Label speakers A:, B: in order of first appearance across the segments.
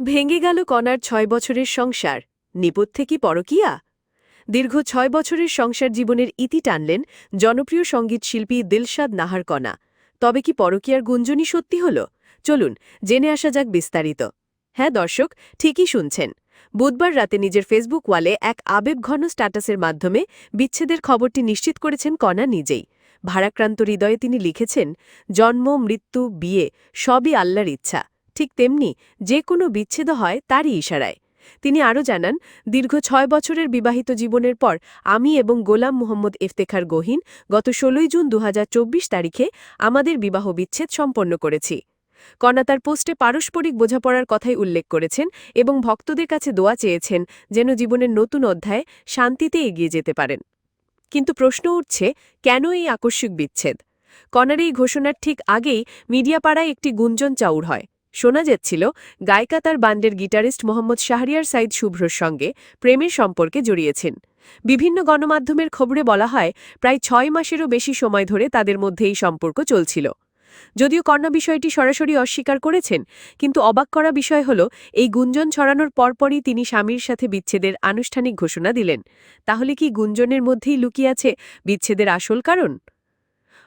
A: ভেঙে গেল কণার ছয় বছরের সংসার। নেপথ্যে কি পরকিয়া? দীর্ঘ ছয় বছরের সংসার জীবনের ইতি টানলেন জনপ্রিয় সংগীত শিল্পী দিলশাদ নাহার কণা। তবে কি পরকিয়ার গুঞ্জনই সত্যি হল? চলুন, জেনে আসা যাক বিস্তারিত। হ্যাঁ দর্শক, ঠিকই শুনছেন। বুধবার রাতে নিজের ফেসবুক ওয়ালে এক আবেগঘন স্ট্যাটাসের মাধ্যমে বিচ্ছেদের খবরটি নিশ্চিত করেছেন কণা নিজেই। ভারাক্রান্ত হৃদয়ে তিনি লিখেছেন, জন্ম, মৃত্যু, বিয়ে, সবই আল্লাহর ইচ্ছা। ঠিক তেমনি যে কোনো বিচ্ছেদ হয় তারই ইশারায়। তিনি আরও জানান, দীর্ঘ ছয় বছরের বিবাহিত জীবনের পর আমি এবং গোলাম মোহাম্মদ ইফতেখার গহিন গত ষোলোই জুন দু হাজার চব্বিশ তারিখে আমাদের বিবাহ বিচ্ছেদ সম্পন্ন করেছি। কণা তার পোস্টে পারস্পরিক বোঝাপড়ার কথাই উল্লেখ করেছেন এবং ভক্তদের কাছে দোয়া চেয়েছেন যেন জীবনের নতুন অধ্যায়ে শান্তিতে এগিয়ে যেতে পারেন। কিন্তু প্রশ্ন উঠছে, কেন এই আকস্মিক বিচ্ছেদ? কণার এই ঘোষণার ঠিক আগেই মিডিয়াপাড়ায় একটি গুঞ্জন চাউর হয়। শোনা যাচ্ছিল, গায়িকা তার বান্ডের গিটারিস্ট মোহাম্মদ শাহরিয়ার সাইদ শুভ্রর সঙ্গে প্রেমের সম্পর্কে জড়িয়েছেন। বিভিন্ন গণমাধ্যমের খবরে বলা হয়, প্রায় ছয় মাসেরও বেশি সময় ধরে তাদের মধ্যে এই সম্পর্ক চলছিল। যদিও কর্ণা বিষয়টি সরাসরি অস্বীকার করেছেন, কিন্তু অবাক করা বিষয় হল, এই গুঞ্জন ছড়ানোর পরপরই তিনি স্বামীর সাথে বিচ্ছেদের আনুষ্ঠানিক ঘোষণা দিলেন। তাহলে কি গুঞ্জনের মধ্যেই লুকিয়ে আছে বিচ্ছেদের আসল কারণ?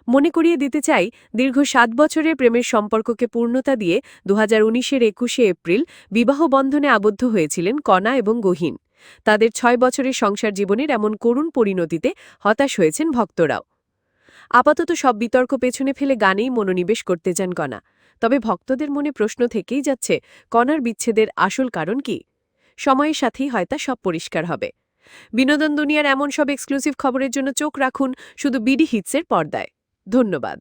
A: মনে করিয়ে দিতে চাই, দীর্ঘ সাত বছরের প্রেমের সম্পর্ককে পূর্ণতা দিয়ে দু হাজার উনিশের একুশে এপ্রিল বিবাহ বন্ধনে আবদ্ধ হয়েছিলেন কণা এবং গহীন। তাদের ছয় বছরের সংসার জীবনের এমন করুণ পরিণতিতে হতাশ হয়েছেন ভক্তরাও। আপাতত সব বিতর্ক পেছনে ফেলে গানেই মনোনিবেশ করতে চান কণা। তবে ভক্তদের মনে প্রশ্ন থেকেই যাচ্ছে, কণার বিচ্ছেদের আসল কারণ কি? সময়ের সাথেই হয়তো সব পরিষ্কার হবে। বিনোদন দুনিয়ার এমন সব এক্সক্লুসিভ খবরের জন্য চোখ রাখুন শুধু বিডি হিটসের পর্দায়। ধন্যবাদ।